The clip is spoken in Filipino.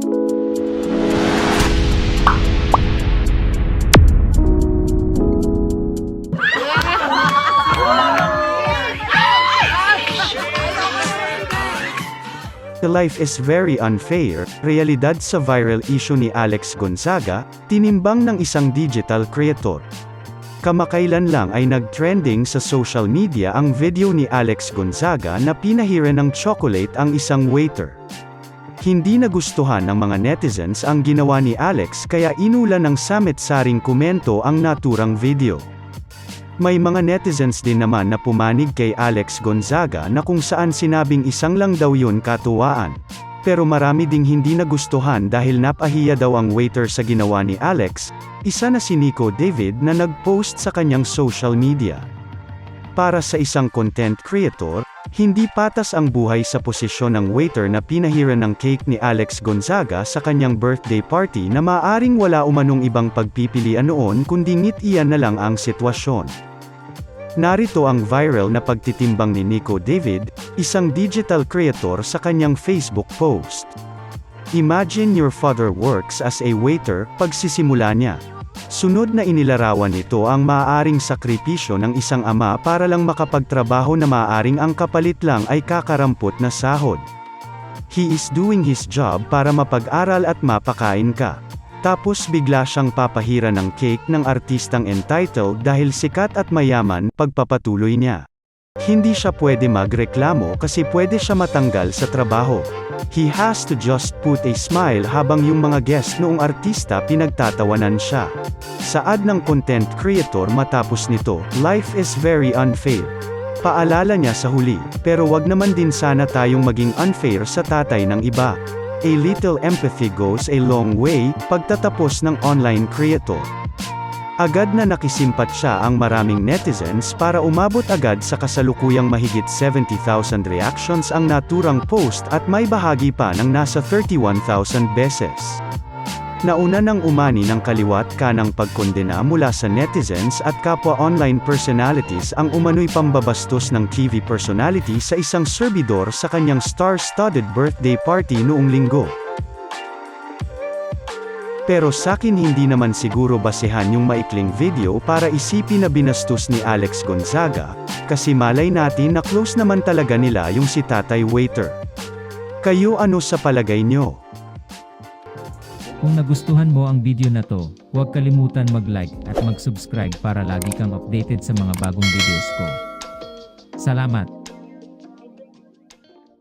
The life is very unfair, realidad sa viral issue ni Alex Gonzaga, tinimbang ng isang digital creator. Kamakailan lang ay nag-trending sa social media ang video ni Alex Gonzaga na pinahiran ng chocolate ang isang waiter. Hindi nagustuhan ng mga netizens ang ginawa ni Alex kaya inulan ng samit-saring komento ang naturang video. May mga netizens din naman na pumanig kay Alex Gonzaga na kung saan sinabing isang lang daw yun katuwaan. Pero marami ding hindi nagustuhan dahil napahiya daw ang waiter sa ginawa ni Alex, isa na si Nico David na nag-post sa kanyang social media. Para sa isang content creator, hindi patas ang buhay sa posisyon ng waiter na pinahiran ng cake ni Alex Gonzaga sa kanyang birthday party na maaring wala umanong ibang pagpipilian noon kundi ngit-iyan na lang ang sitwasyon. Narito ang viral na pagtitimbang ni Nico David, isang digital creator sa kanyang Facebook post. Imagine your father works as a waiter, pagsisimula niya. Sunod na inilarawan nito ang maaaring sakripisyo ng isang ama para lang makapagtrabaho na maaaring ang kapalit lang ay kakarampot na sahod. He is doing his job para mapag-aral at mapakain ka. Tapos bigla siyang papahira ng cake ng artistang entitled dahil sikat at mayaman, pagpapatuloy niya. Hindi siya pwede magreklamo kasi pwede siya matanggal sa trabaho. He has to just put a smile habang yung mga guest noong artista pinagtatawanan siya. Saad ng content creator matapos nito, life is very unfair. Paalala niya sa huli, pero wag naman din sana tayong maging unfair sa tatay ng iba. A little empathy goes a long way, pagtatapos ng online creator. Agad na nakisimpat siya ang maraming netizens para umabot agad sa kasalukuyang mahigit 70,000 reactions ang naturang post at may bahagi pa ng nasa 31,000 beses. Nauna ng umani ng kaliwat kanang pagkondena mula sa netizens at kapwa online personalities ang umano'y pambabastos ng TV personality sa isang serbidor sa kanyang star-studded birthday party noong linggo. Pero sakin hindi naman siguro basehan yung maikling video para isipin na binastos ni Alex Gonzaga, kasi malay natin na close naman talaga nila yung si tatay waiter. Kayo ano sa palagay nyo? Kung nagustuhan mo ang video na to, huwag kalimutan mag-like at mag-subscribe para lagi kang updated sa mga bagong videos ko. Salamat!